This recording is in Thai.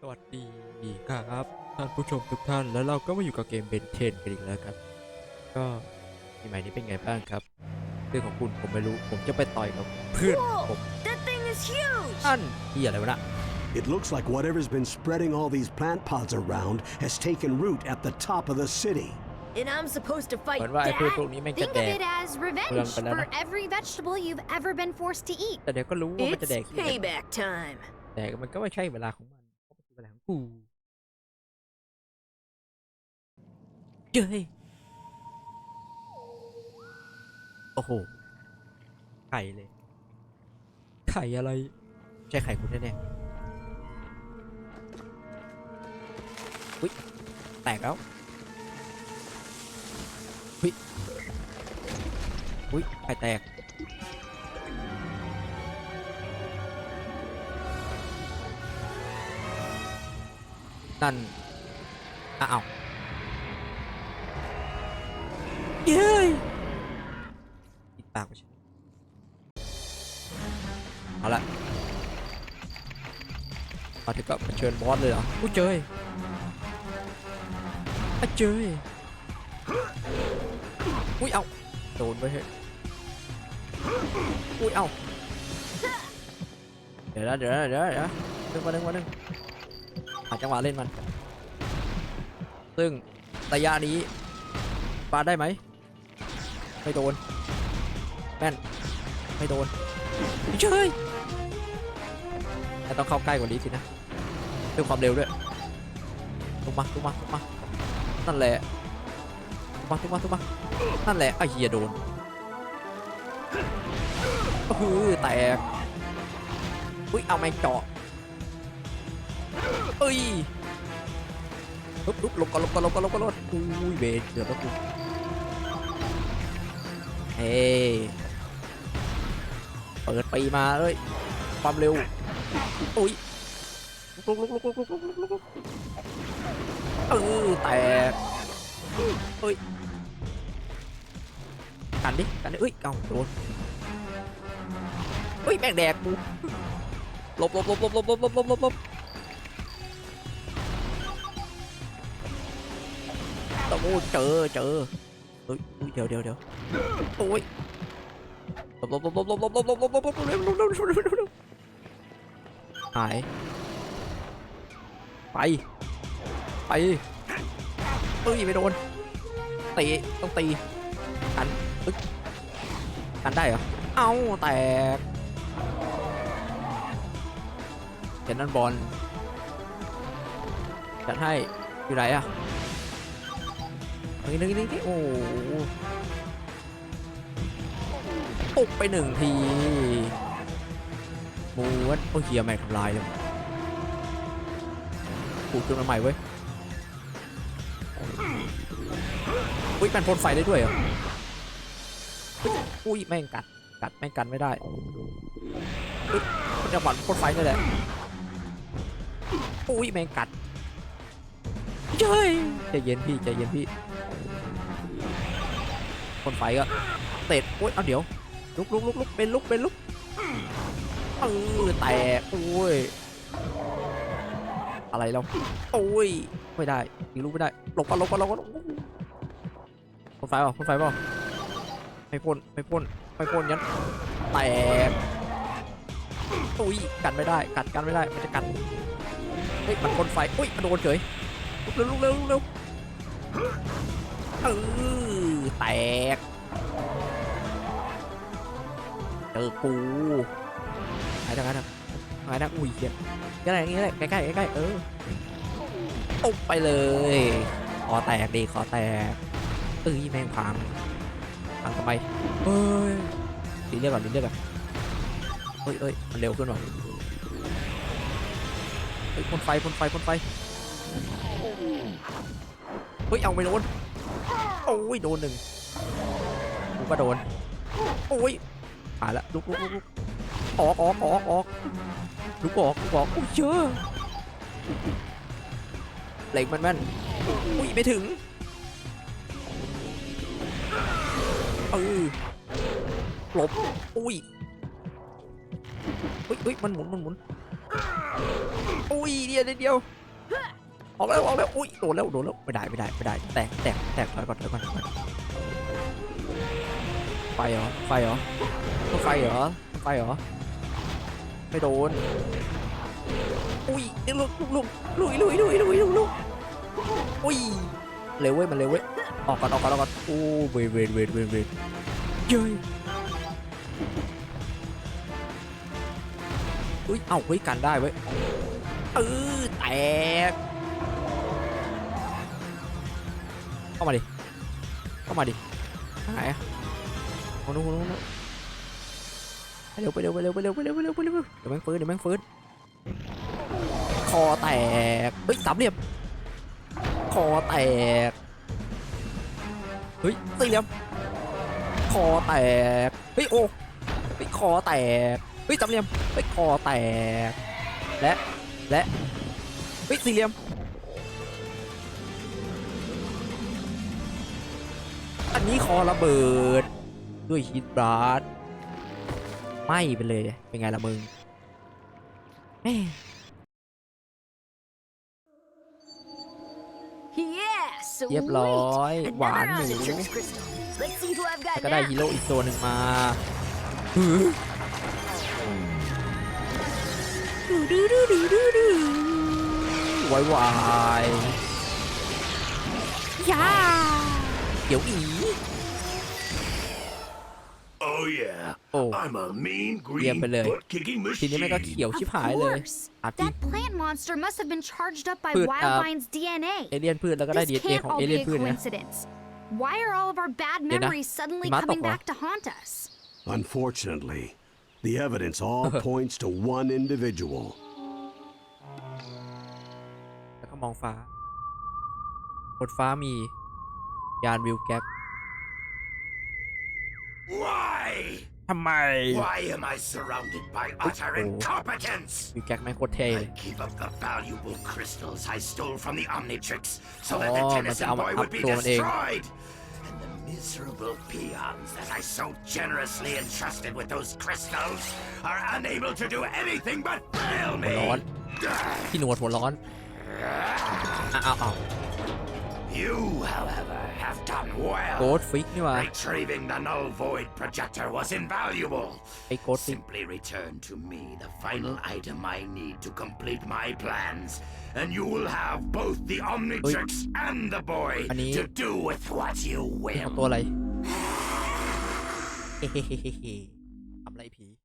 สวัสดีครับท่านผู้ชมทุกท่านแล้วเราก็มาอยู่กับเกมเบนเทนกันอีกแล้วครับ ก็ปีใหม่นี้เป็นไงบ้างครับ เรื่องของคุณผมไม่รู้ผมจะไปต่อยกับเพื่อนผม That thing is huge! นั่นที่อะไรวะน่ะ It looks like whatever's been spreading all these plant pods around has taken root at the top of the city. And I'm supposed to เห fight มือนว่าไอ้พืช that? พวกนี้แม่งจะ Think แด of ก it as revenge Ulang pala for na. every vegetable you've ever been forced to eat. แต่เดี๋ยวก็รู้ว่ามันจะแดก It's ที่ไหน payback time. แต่มันก็ไม่ใช่เวลาของมัน หูเย้ยโอ้โห ไข่เลย ไข่อะไร ใช่ไข่คุณแน่ๆอุ้ย แตกแล้วอุ้ยอุ้ยไข่แตก นั่นอ้าวเย้ยปิดปากไปใช่เอาละมาถึงก็เผชิญบอสเลยเหรออุ้ยเจยอะเจยอุ้ยเอาโดนไปเฮ้ยอุ้ยเอาเดี๋ยวนะเดี๋ยวนะเดี๋ยวนะเดี๋ยวนะนึงมานึงมานึง หาจังหวะเล่นมัน ซึ่งระยะนี้ปาดได้ไหมไม่โดนแม่นไม่โดนเฉยแต่ต้องเข้าใกล้กว่านี้สินะด้วยความเร็วด้วยทุกมาทุกมาทุกมานั่นแหละทุกมาทุกมาทุกมานั่นแหละไอ้เหี้ยโดนก็คือแตกอุ้ยเอาไม่เจาะ เอ้ยลุกลุกลงก่อนลงก่อนลงก่อนลงก่อนลงอุ้ยเบรกเกือบแล้วกูเฮ้ยเปิดไปมาเอ้ยความเร็วอุ้ยลุกลุกลุกลุกลุกลุกลุกลุกเออแตกเอ้ยกันดิกันดิเอ้ยเอ้าโดนเฮ้ยแม่งแดกกูหลบหลบหลบหลบหลบหลบหลบหลบหลบ โอ้เจอเจอเฮ้ยเดี๋ยวเดี๋ยวเดี๋ยวโอ้ยหายไปไปเฮ้ยไม่โดนตีต้องตีกันกันได้เหรอเอ้าแตกเห็นนั่นบอลจัดให้อยู่ไหนอะ นึงนึงนึงที่โอ้ปุกไปหนึ่งทีม้วนโอ้เฮียแม่งทำลายเลยปูดขึ้นมาใหม่เว้ยอุ้ยมันพ่นไฟได้ด้วยเหรออุ้ยแม่งกัดกัดแม่งกันไม่ได้มันจะหวั่นพ่นไฟนี่แหละอุ้ยแม่งกัดเจ้ใจเย็นพี่ใจเย็นพี่ คนไฟก็เตะโอ้ยเอาเดี๋ยวลุกลุกลุกลุกเป็นลุกเป็นลุกเออแตกโอ้ยอะไรเราโอ้ยไม่ได้ยิงลูกไม่ได้หลบก่อนหลบก่อนหลบก่อนคนไฟเปล่คนไฟเปล่ไม่พ่นไม่พ่นไม่พ่นยันแตกอุ้ยกันไม่ได้กัดกันไม่ได้มันจะกัดเฮ้ยมันคนไฟอุ้ยมันโดนเฉยลุกเร็วลุกเร็วลุกเร็ว เออแตก เจอกูหายทางไหนทางหายทางอุ้ยเหี้ยยังไงอย่างงี้แหละใกล้ๆใกล้เออตุ๊บไปเลยคอแตกดีคอแตกเอ้ยแม่งพังพังทำไมเฮ้ยดีเรียกก่อนดีเรียกก่อนเฮ้ยเอ้ยมันเร็วขึ้นว่ะเฮ้ยพ่นไฟพ่นไฟพ่นไฟเฮ้ยเอาไม่โดน โอ้ยโดนหนึ่งกูก็โดน โอ้ยผ่าละลุกลุกลุกออกออกออกออกลุกออกลุกออกอุ้ยเจอเหล็กมันแม่นอุ้ยไม่ถึงเออหลบอุ้ยอุ้ยอุ้ยมันหมุนมันหมุนอุ้ยเดียวเดียว ออกแล้วออกแล้วอุ้ยโดนแล้วโดนแล้วไม่ได้ไม่ได้ไม่ได้แตกแตกแตกถอยก่อนถอยก่อนไฟเหรอไฟเหรอไฟเหรอไฟเหรอไม่โดนอุ้ยลุกลุกลุกลุยลุยลุยลุยลุยลุกอุ้ยเร็วเว้ยมันเร็วเว้ยออกก่อนออกก่อนออกก่อนโอ้เวทเวทเวทเวทเวทเย้ยอุ้ยเอ้าเฮ้ยกันได้เว้ยเออแตก เข้ามาดิ เข้ามาดิทางไหนอะโอ้โหโอ้โหโอ้โหไปเร็วไปเร็วไปเร็วไปเร็วไปเร็วไปเร็วไปเร็วเดี๋ยวแม่งฟื้นเดี๋ยวแม่งฟื้นคอแตก เฮ้ยสามเหลี่ยม คอแตก เฮ้ยสี่เหลี่ยม คอแตก เฮ้ยโอ้เฮ้ยคอแตก เฮ้ยสามเหลี่ยม เฮ้ยคอแตก และ และ เฮ้ยสี่เหลี่ยม อันนี้คอระเบิด ด้วยฮีทบลัสไหม้ไปเลย เป็นไงล่ะมึงแม่ Yeah, sweet. เรียบร้อย หวาน Another หมู Omnitrix crystal. Let's see who I've แล้ว got ก็ได้ now. ฮีโร่อีกตัวหนึ่งมาหือดูดูดูดูดูดูวายวาย ยา เดี๋ยวอี Oh yeah, โอ้ I'm a mean, Yeah, green, but, uh, butt-kicking ทีนี้แม่งก็ machine. เขียวชิบ Of หายเลย course. อาจริง That plant monster must have been charged up by Food, uh, Wildline's DNA. เอเลียนพืชแล้วก็ได้ This ดีเอ can't ของ all เอ be เลียน a พืชนะ coincidence. Why are all of our bad Dina, memories suddenly Matok coming ba? back to haunt us? Unfortunately, the evidence all points to one individual. แล้วก็มองฟ้าบนฟ้ามี ยานวิวแก๊ป Why? ทำไม Why am I surrounded by utter Oh. incompetence? วิวแก๊ปแม่งโคตรเท่เลย I gave up the valuable crystals I stole from the Omnitrix so that the Oh, Tennyson mas- boy ama- would be up to an egg. destroyed. And the miserable peons that I so generously entrusted with those crystals are unable to do anything but fail หัวร้อน me. ที่หนวดหัวร้อนอ้าวอ้าวอ้าว You, however, have done well. โกดฟิกนี่หว่า Retrieving the null void projector was invaluable. ไอ้โกดฟิก Simply return to me the final item I need to complete my plans, and you will have both the Omnitrix and the boy Ani- to do with what you เป็นของ will. ตัวอะไร เฮ้เฮ้เฮ้เฮ้ทำไรผี